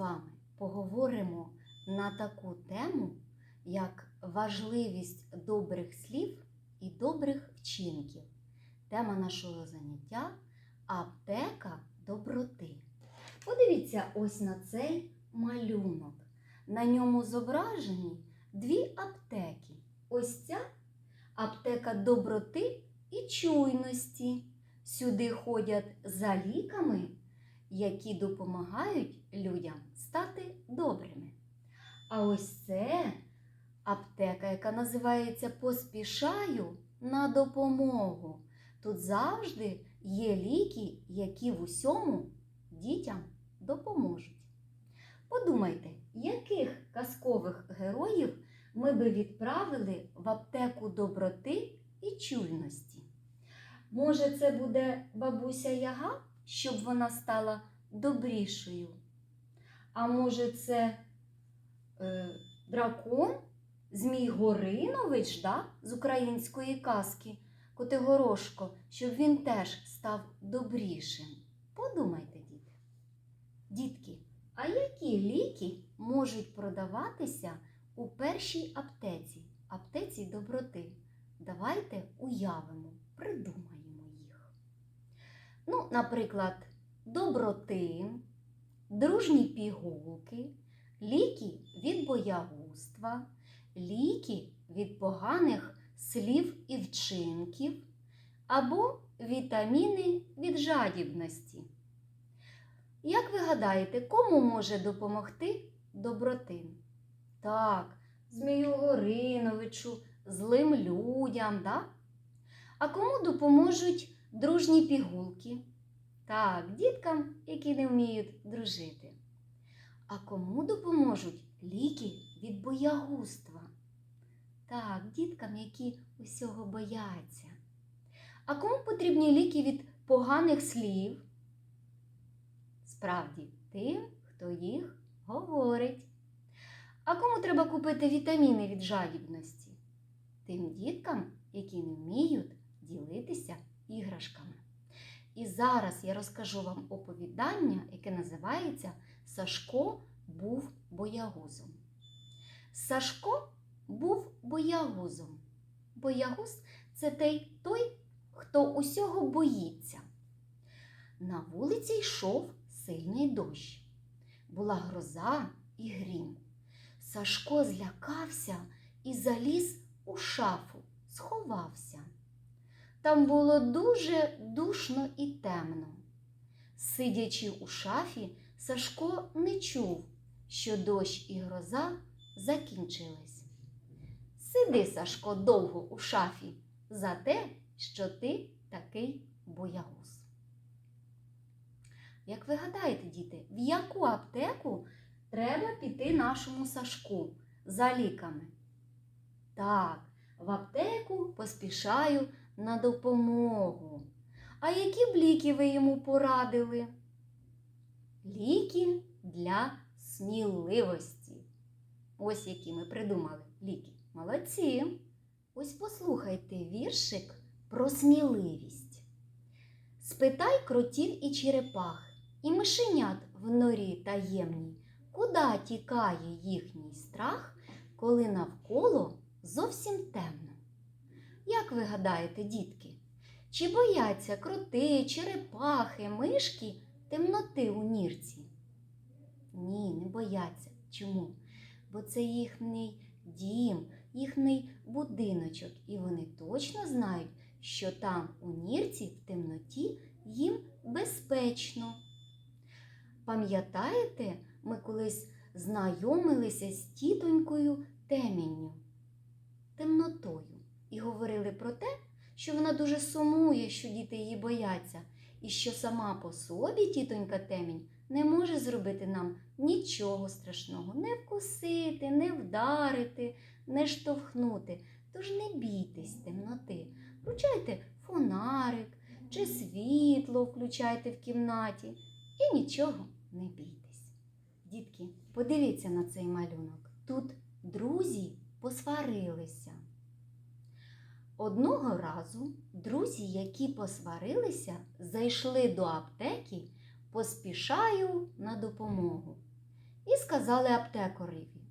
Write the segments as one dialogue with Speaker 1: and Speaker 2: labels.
Speaker 1: вами поговоримо на таку тему, як важливість добрих слів і добрих вчинків. Тема нашого заняття аптека доброти. Подивіться ось на цей малюнок. На ньому зображені дві аптеки. Ось ця аптека доброти і чуйності. Сюди ходять за ліками, які допомагають людям стати добрими. А ось це аптека, яка називається Поспішаю на допомогу. Тут завжди є ліки, які в усьому дітям допоможуть. Подумайте, яких казкових героїв ми би відправили в аптеку доброти і чуйності? Може, це буде бабуся Яга, щоб вона стала добрішою? А може, це е, дракон Змій Горинович да, з української казки Котигорошко, щоб він теж став добрішим? Подумайте, діти. Дітки, а які ліки можуть продаватися у першій аптеці, аптеці доброти? Давайте уявимо, придумаємо їх. Ну, наприклад, добротин, дружні пігулки, ліки від боягузтва, ліки від поганих слів і вчинків або вітаміни від жадібності. Як ви гадаєте, кому може допомогти добротин? Так, Змію Гориновичу, злим людям, да? А кому допоможуть дружні пігулки? Так, діткам, які не вміють дружити. А кому допоможуть ліки від боягузтва? Так, діткам, які усього бояться. А кому потрібні ліки від поганих слів? Справді, тим, хто їх говорить. А кому треба купити вітаміни від жадібності? Тим діткам, які не вміють ділитися іграшками. І зараз я розкажу вам оповідання, яке називається Сашко був боягузом. Сашко був боягузом. Боягуз це той, той, хто усього боїться. На вулиці йшов сильний дощ. Була гроза і грім. Сашко злякався і заліз у шафу, сховався. Там було дуже душно і темно. Сидячи у шафі, Сашко не чув, що дощ і гроза закінчились. Сиди, Сашко, довго у шафі за те, що ти такий боягуз. Як ви гадаєте, діти, в яку аптеку треба піти нашому Сашку за ліками? Так, в аптеку поспішаю на допомогу. А які б ліки ви йому порадили? Ліки для сміливості. Ось які ми придумали ліки. Молодці. Ось послухайте віршик про сміливість. Спитай кротів і черепах, і мишенят в норі таємній, куда тікає їхній страх, коли навколо зовсім темно. Як ви гадаєте, дітки, чи бояться кроти, черепахи, мишки темноти у нірці? Ні, не бояться. Чому? Бо це їхній дім, їхній будиночок, і вони точно знають, що там у нірці в темноті їм безпечно. Пам'ятаєте, ми колись знайомилися з тітонькою темінню, темнотою, і говорили про те, що вона дуже сумує, що діти її бояться, і що сама по собі тітонька темінь не може зробити нам нічого страшного, не вкусити, не вдарити, не штовхнути. Тож не бійтесь темноти, включайте фонарик чи світло включайте в кімнаті і нічого не бійтесь. Дітки, подивіться на цей малюнок. Тут друзі посварилися. Одного разу друзі, які посварилися, зайшли до аптеки, поспішаю на допомогу. і сказали аптекареві.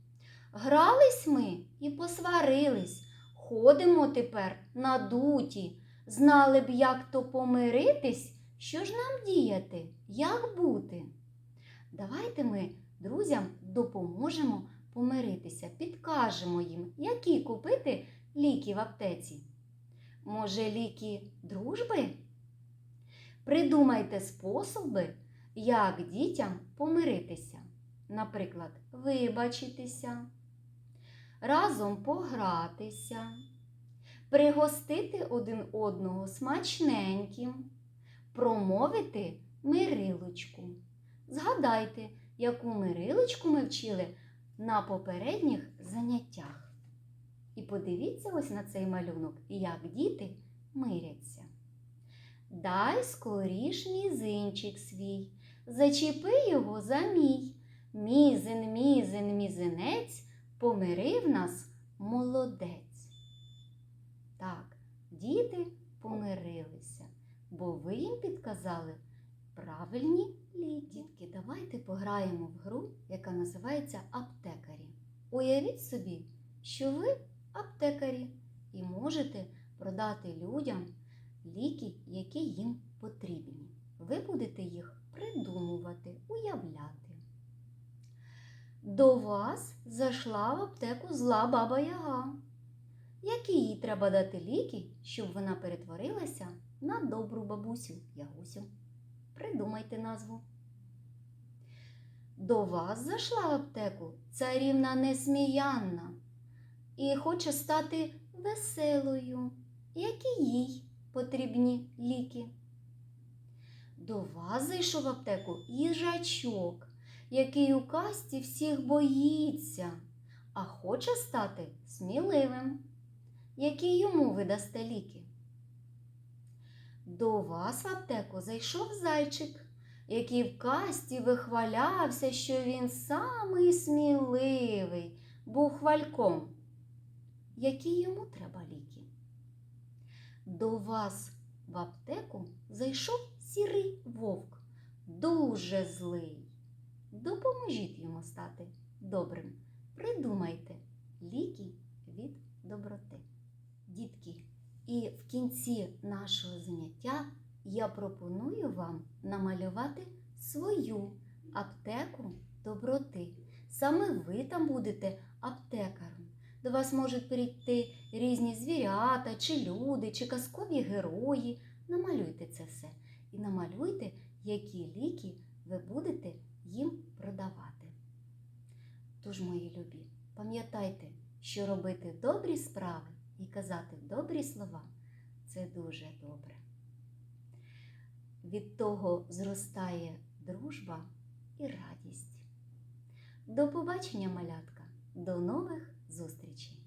Speaker 1: Грались ми і посварились, ходимо тепер надуті. Знали б, як то помиритись, що ж нам діяти, як бути? Давайте ми друзям допоможемо помиритися, підкажемо їм, які купити ліки в аптеці. Може, ліки дружби? Придумайте способи, як дітям помиритися. Наприклад, вибачитися, разом погратися, пригостити один одного смачненьким, промовити мирилочку. Згадайте, яку мирилочку ми вчили на попередніх заняттях. І подивіться ось на цей малюнок, як діти миряться. Дай скоріш мізинчик свій, зачепи його за мій. Мізин, мізин, мізинець помирив нас молодець. Так, діти помирилися, бо ви їм підказали правильні ліки. Давайте пограємо в гру, яка називається аптекарі. Уявіть собі, що ви аптекарі і можете продати людям ліки, які їм потрібні. Ви будете їх придумувати, уявляти. До вас зайшла в аптеку зла баба Яга. Які їй треба дати ліки, щоб вона перетворилася на добру бабусю Ягусю? Придумайте назву. До вас зайшла в аптеку царівна несміянна і хоче стати веселою. Які їй потрібні ліки? До вас зайшов в аптеку їжачок, який у касті всіх боїться, а хоче стати сміливим. Які йому ви дасте ліки? До вас в аптеку зайшов зайчик, який в касті вихвалявся, що він самий сміливий, був хвальком. Які йому треба ліки? До вас в аптеку зайшов сірий вовк, дуже злий. Допоможіть йому стати добрим. Придумайте ліки від доброти. Дітки, і в кінці нашого заняття я пропоную вам намалювати свою аптеку доброти. Саме ви там будете аптекарем. До вас можуть прийти різні звірята, чи люди, чи казкові герої. Намалюйте це все і намалюйте, які ліки ви будете їм продавати. Тож, мої любі, пам'ятайте, що робити добрі справи і казати добрі слова це дуже добре. Від того зростає дружба і радість. До побачення, малятка! До нових зустрічей!